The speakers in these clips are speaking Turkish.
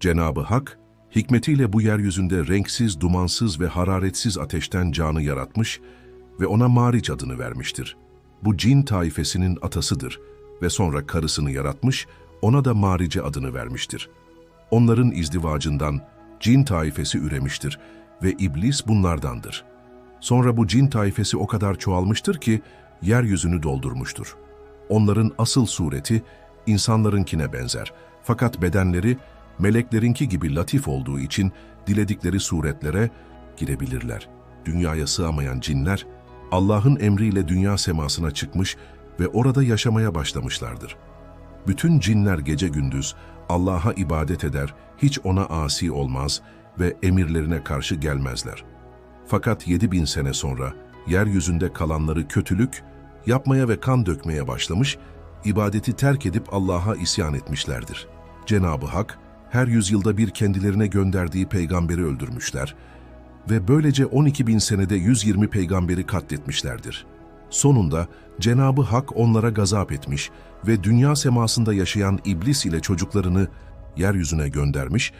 Cenabı Hak, hikmetiyle bu yeryüzünde renksiz, dumansız ve hararetsiz ateşten canı yaratmış ve ona Mariç adını vermiştir. Bu cin taifesinin atasıdır ve sonra karısını yaratmış, ona da Marice adını vermiştir. Onların izdivacından cin taifesi üremiştir ve iblis bunlardandır. Sonra bu cin taifesi o kadar çoğalmıştır ki yeryüzünü doldurmuştur. Onların asıl sureti insanlarınkine benzer. Fakat bedenleri meleklerinki gibi latif olduğu için diledikleri suretlere girebilirler. Dünyaya sığamayan cinler Allah'ın emriyle dünya semasına çıkmış ve orada yaşamaya başlamışlardır. Bütün cinler gece gündüz Allah'a ibadet eder, hiç ona asi olmaz ve emirlerine karşı gelmezler. Fakat 7000 sene sonra yeryüzünde kalanları kötülük, yapmaya ve kan dökmeye başlamış, ibadeti terk edip Allah'a isyan etmişlerdir. Cenab-ı Hak, her yüzyılda bir kendilerine gönderdiği peygamberi öldürmüşler ve böylece 12 bin senede 120 peygamberi katletmişlerdir. Sonunda Cenab-ı Hak onlara gazap etmiş ve dünya semasında yaşayan iblis ile çocuklarını yeryüzüne göndermiş,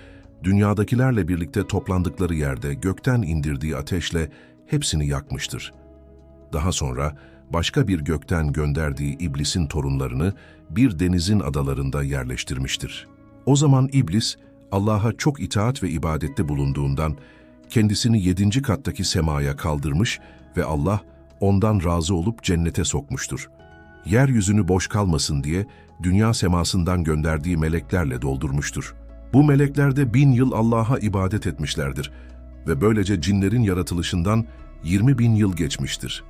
dünyadakilerle birlikte toplandıkları yerde gökten indirdiği ateşle hepsini yakmıştır. Daha sonra başka bir gökten gönderdiği iblisin torunlarını bir denizin adalarında yerleştirmiştir. O zaman iblis Allah'a çok itaat ve ibadette bulunduğundan kendisini yedinci kattaki semaya kaldırmış ve Allah ondan razı olup cennete sokmuştur. Yeryüzünü boş kalmasın diye dünya semasından gönderdiği meleklerle doldurmuştur. Bu melekler de bin yıl Allah'a ibadet etmişlerdir ve böylece cinlerin yaratılışından 20 bin yıl geçmiştir.